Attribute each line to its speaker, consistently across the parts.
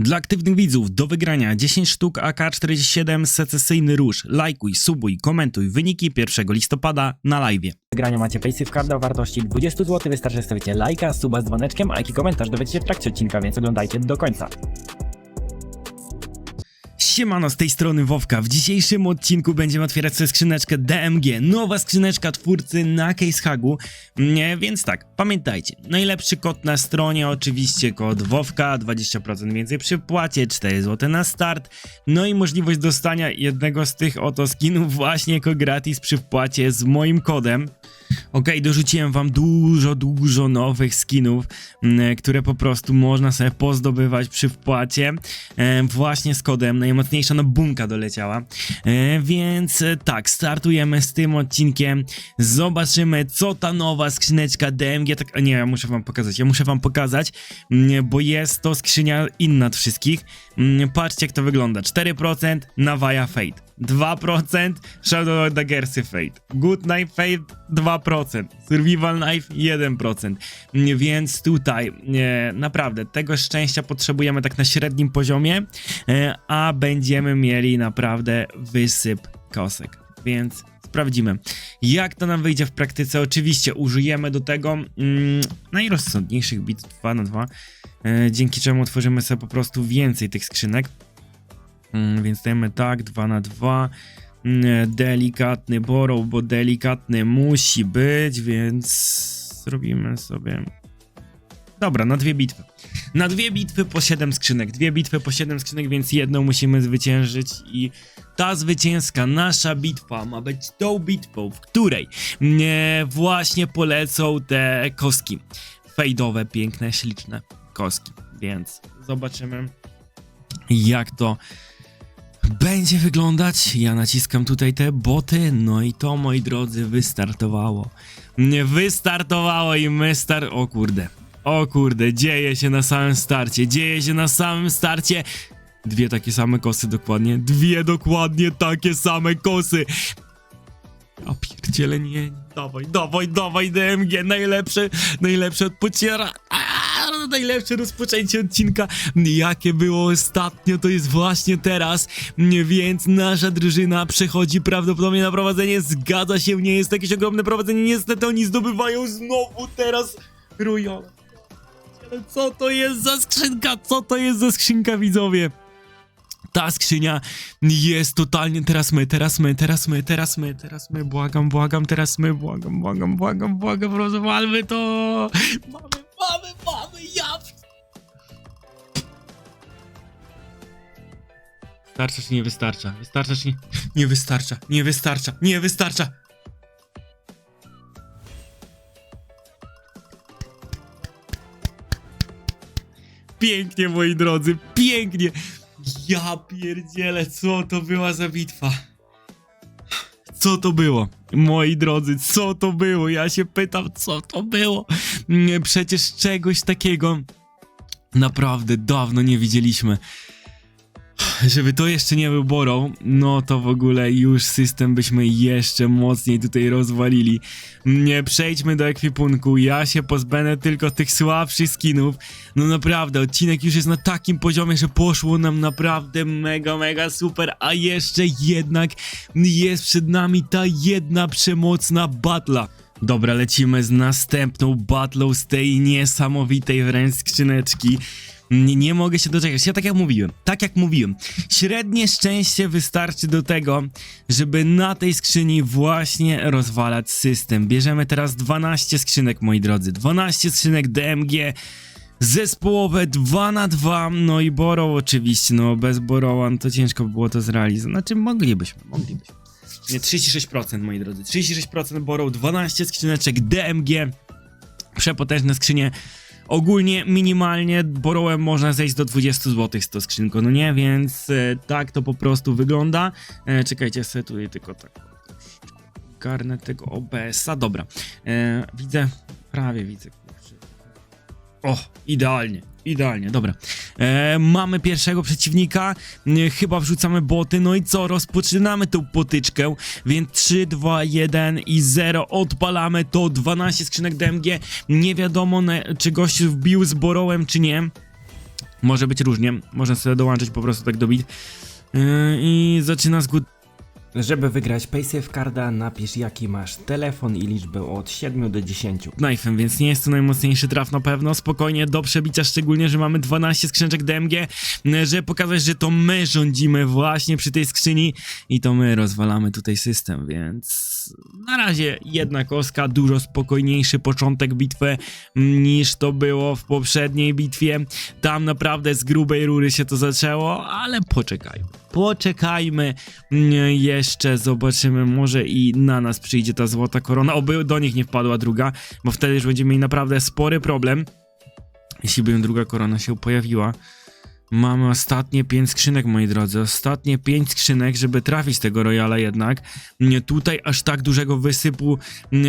Speaker 1: Dla aktywnych widzów do wygrania 10 sztuk AK-47 secesyjny róż. Lajkuj, subuj, komentuj wyniki 1 listopada na live.
Speaker 2: wygraniu macie Paysafe Card o wartości 20 zł. Wystarczy stawicie lajka, suba z dzwoneczkiem, a jaki komentarz dowiecie się w trakcie odcinka, więc oglądajcie do końca.
Speaker 1: Siemano, z tej strony Wowka. W dzisiejszym odcinku będziemy otwierać sobie skrzyneczkę DMG. Nowa skrzyneczka twórcy na CaseHagu. Nie, więc tak, pamiętajcie. Najlepszy kod na stronie, oczywiście kod Wowka, 20% więcej przy płacie, 4 zł na start. No i możliwość dostania jednego z tych oto skinów właśnie jako gratis przy wpłacie z moim kodem. Okej, dorzuciłem wam dużo, dużo nowych skinów, m, które po prostu można sobie pozdobywać przy wpłacie e, właśnie z kodem. Najmocniejsza no bumka doleciała. E, więc e, tak, startujemy z tym odcinkiem. Zobaczymy, co ta nowa skrzyneczka DMG. Tak, nie, ja muszę wam pokazać. Ja muszę wam pokazać, m, bo jest to skrzynia inna od wszystkich. Mm, Patrzcie, jak to wygląda. 4% Navaja Fate. 2% Shadow Daggersy Fate. Good Knife Fate 2%. Survival Knife 1%. Mm, Więc tutaj e, naprawdę tego szczęścia potrzebujemy tak na średnim poziomie, e, a będziemy mieli naprawdę wysyp kosek. Więc sprawdzimy, jak to nam wyjdzie w praktyce. Oczywiście użyjemy do tego mm, najrozsądniejszych bit 2 na 2 e, dzięki czemu otworzymy sobie po prostu więcej tych skrzynek. Mm, więc dajemy tak, 2 na 2 Mm, Delikatny borrow, bo delikatny musi być, więc zrobimy sobie. Dobra, na dwie bitwy. Na dwie bitwy po 7 skrzynek. Dwie bitwy po 7 skrzynek, więc jedną musimy zwyciężyć i ta zwycięska, nasza bitwa ma być tą bitwą, w której nie właśnie polecą te koski. Fejdowe, piękne, śliczne koski. Więc zobaczymy, jak to będzie wyglądać. Ja naciskam tutaj te boty, no i to, moi drodzy, wystartowało. Nie wystartowało i my star... O kurde. O kurde, dzieje się na samym starcie, dzieje się na samym starcie. Dwie takie same kosy dokładnie, dwie dokładnie takie same kosy. A pierdziele, nie, dawaj, dawaj, dawaj DMG, najlepsze odpociera. Aaa, no, najlepsze rozpoczęcie odcinka, jakie było ostatnio, to jest właśnie teraz, więc nasza drużyna przechodzi prawdopodobnie na prowadzenie, zgadza się, nie jest jakieś ogromne prowadzenie, niestety oni zdobywają znowu teraz Royal. Co to jest za skrzynka, co to jest za skrzynka, widzowie? Ta skrzynia jest totalnie teraz my, teraz my, teraz my, teraz my, teraz my, błagam, błagam, teraz my, błagam, błagam, błagam, błagam, rozwalmy to! Mamy, mamy, mamy, Wystarcza czy nie wystarcza? Wystarcza czy nie... Nie wystarcza, nie wystarcza, nie wystarcza! Pięknie, moi drodzy, pięknie! Ja pierdzielę, co to była za bitwa? Co to było? Moi drodzy, co to było? Ja się pytam, co to było? Nie, Przecież czegoś takiego naprawdę dawno nie widzieliśmy. Żeby to jeszcze nie był Borrow, no to w ogóle już system byśmy jeszcze mocniej tutaj rozwalili. Nie przejdźmy do ekwipunku, ja się pozbędę tylko tych słabszych skinów. No naprawdę, odcinek już jest na takim poziomie, że poszło nam naprawdę mega, mega super, a jeszcze jednak jest przed nami ta jedna przemocna batla. Dobra, lecimy z następną batlą z tej niesamowitej wręcz skrzyneczki. Nie, nie mogę się doczekać. Ja tak jak mówiłem, tak jak mówiłem, średnie szczęście wystarczy do tego, żeby na tej skrzyni właśnie rozwalać system. Bierzemy teraz 12 skrzynek, moi drodzy. 12 skrzynek DMG zespołowe 2 na 2 no i Borrow oczywiście, no bez Borrowa no to ciężko by było to zrealizować. Znaczy moglibyśmy, moglibyśmy. Nie, 36% moi drodzy, 36% Borrow, 12 skrzyneczek DMG, przepotężne skrzynie. Ogólnie minimalnie Borrowem można zejść do 20 zł z tą skrzynką, no nie? Więc e, tak to po prostu wygląda. E, czekajcie, sobie tutaj tylko tak garnę tego OBS-a, dobra. E, widzę, prawie widzę. O, idealnie, idealnie, dobra. E, mamy pierwszego przeciwnika, e, chyba wrzucamy boty, no i co, rozpoczynamy tą potyczkę, więc 3, 2, 1 i 0, odpalamy to, 12 skrzynek DMG, nie wiadomo czy gościu wbił z Borrowem czy nie. Może być różnie, można sobie dołączyć po prostu tak do bit. Yy, I zaczyna z
Speaker 2: Żeby wygrać Paysafe Carda, napisz jaki masz telefon i liczbę od 7 do 10.
Speaker 1: knifem, więc nie jest to najmocniejszy traf na pewno. Spokojnie, do przebicia, szczególnie, że mamy 12 skrzyneczek DMG, żeby pokazać, że to my rządzimy właśnie przy tej skrzyni i to my rozwalamy tutaj system, więc na razie jedna kostka, dużo spokojniejszy początek bitwy niż to było w poprzedniej bitwie. Tam naprawdę z grubej rury się to zaczęło, ale poczekajmy. Poczekajmy mm, jeszcze, zobaczymy, może i na nas przyjdzie ta złota korona, oby do nich nie wpadła druga, bo wtedy już będziemy mieli naprawdę spory problem, jeśli by druga korona się pojawiła. Mamy ostatnie pięć skrzynek, moi drodzy. Ostatnie pięć skrzynek, żeby trafić tego Royala jednak. Tutaj aż tak dużego wysypu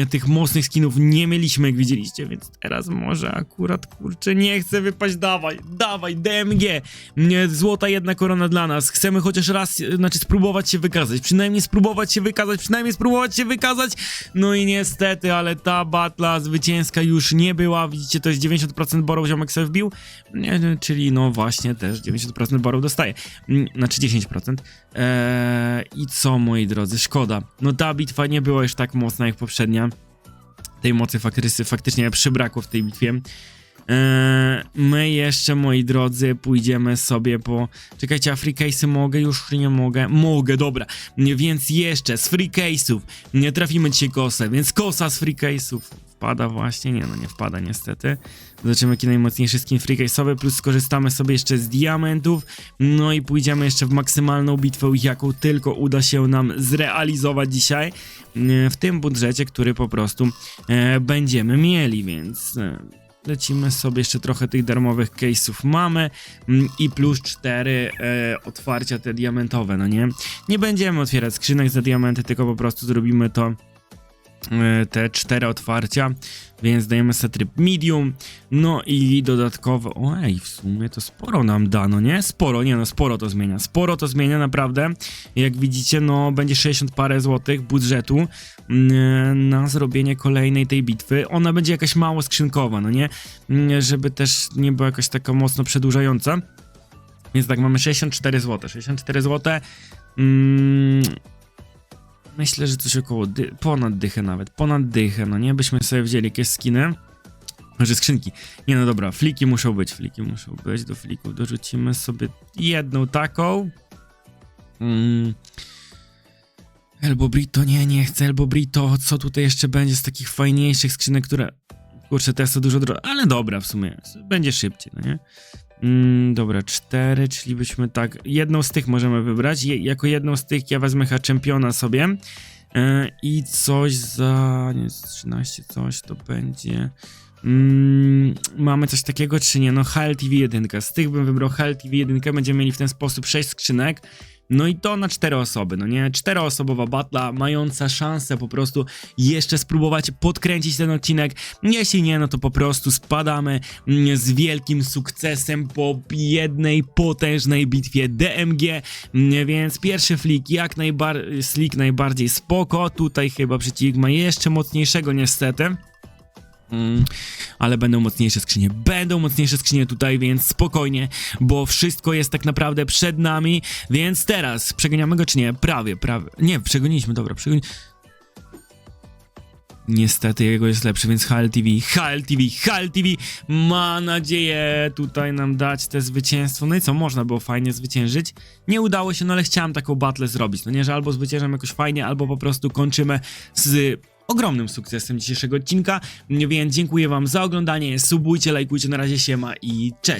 Speaker 1: tych mocnych skinów nie mieliśmy, jak widzieliście, więc teraz może akurat, kurczę, nie chcę wypaść. Dawaj, dawaj, DMG. Złota jedna korona dla nas. Chcemy chociaż raz, znaczy spróbować się wykazać. Przynajmniej spróbować się wykazać, przynajmniej spróbować się wykazać. No i niestety, ale ta batla zwycięska już nie była. Widzicie, to jest 90% borów ziomek sobie wbił. Czyli no właśnie też 90% borów dostaje. Mm, Znaczy 10%. Eee, I co, moi drodzy, szkoda. No ta bitwa nie była już tak mocna jak poprzednia. Tej mocy faktycznie, faktycznie przybrakło w tej bitwie. Eee, my jeszcze, moi drodzy, pójdziemy sobie po... Czekajcie, a free case'y mogę? Już czy nie mogę? Mogę, dobra. Więc jeszcze z free case'ów nie trafimy dzisiaj kosę, więc kosa z free case'ów wpada właśnie? Nie, no nie wpada niestety. Zobaczymy jaki najmocniejszy skin free case'owy, plus skorzystamy sobie jeszcze z diamentów, no i pójdziemy jeszcze w maksymalną bitwę, jaką tylko uda się nam zrealizować dzisiaj e, w tym budżecie, który po prostu e, będziemy mieli, więc... E, Lecimy sobie jeszcze trochę tych darmowych case'ów mamy mm, i plus 4 e, otwarcia te diamentowe, no nie? Nie będziemy otwierać skrzynek za diamenty, tylko po prostu zrobimy to te cztery otwarcia, więc dajemy sobie tryb medium, no i dodatkowo, ojej, w sumie to sporo nam dano, nie? Sporo, nie no, sporo to zmienia, sporo to zmienia naprawdę, jak widzicie, no będzie 60 parę złotych budżetu mm, na zrobienie kolejnej tej bitwy, ona będzie jakaś mało skrzynkowa, no nie? Mm, Żeby też nie była jakoś taka mocno przedłużająca, więc tak, mamy 64 zł, 64 zł, mm, Myślę, że coś około dy- ponad dychę nawet, ponad dychę, no nie? Byśmy sobie wzięli jakieś skiny. Może skrzynki. Nie no dobra, fliki muszą być, fliki muszą być. Do flików dorzucimy sobie jedną taką. Mm. Elbo Brito, nie, nie chcę Elbo Brito. Co tutaj jeszcze będzie z takich fajniejszych skrzynek, które... Kurczę, teraz to dużo droższe, ale dobra w sumie. Będzie szybciej, no nie? Mm, dobra, cztery, czyli byśmy tak. Jedną z tych możemy wybrać. Je, jako jedną z tych ja wezmę chyba czempiona sobie. E, I coś za. Nie, z 13 coś to będzie. Mm, mamy coś takiego, czy nie? No, HLTV 1. Z tych bym wybrał HLTV 1. Będziemy mieli w ten sposób 6 skrzynek. No i to na cztery osoby, no nie? Czteroosobowa batla, mająca szansę po prostu jeszcze spróbować podkręcić ten odcinek. Jeśli nie, no to po prostu spadamy z wielkim sukcesem po jednej potężnej bitwie DMG, więc pierwszy flik jak najbardziej, slik najbardziej spoko, tutaj chyba przeciwnik ma jeszcze mocniejszego niestety. Mm, ale będą mocniejsze skrzynie, będą mocniejsze skrzynie tutaj, więc spokojnie, bo wszystko jest tak naprawdę przed nami, więc teraz przegoniamy go czy nie? Prawie, prawie. Nie, przegoniliśmy, dobra, przegoniliśmy. Niestety jego jest lepszy, więc HLTV, HLTV, HLTV ma nadzieję tutaj nam dać te zwycięstwo. No i co, można było fajnie zwyciężyć. Nie udało się, no ale chciałem taką battle zrobić. No nie, że albo zwyciężam jakoś fajnie, albo po prostu kończymy z ogromnym sukcesem dzisiejszego odcinka. Więc dziękuję wam za oglądanie, subujcie, lajkujcie, na razie siema i cześć!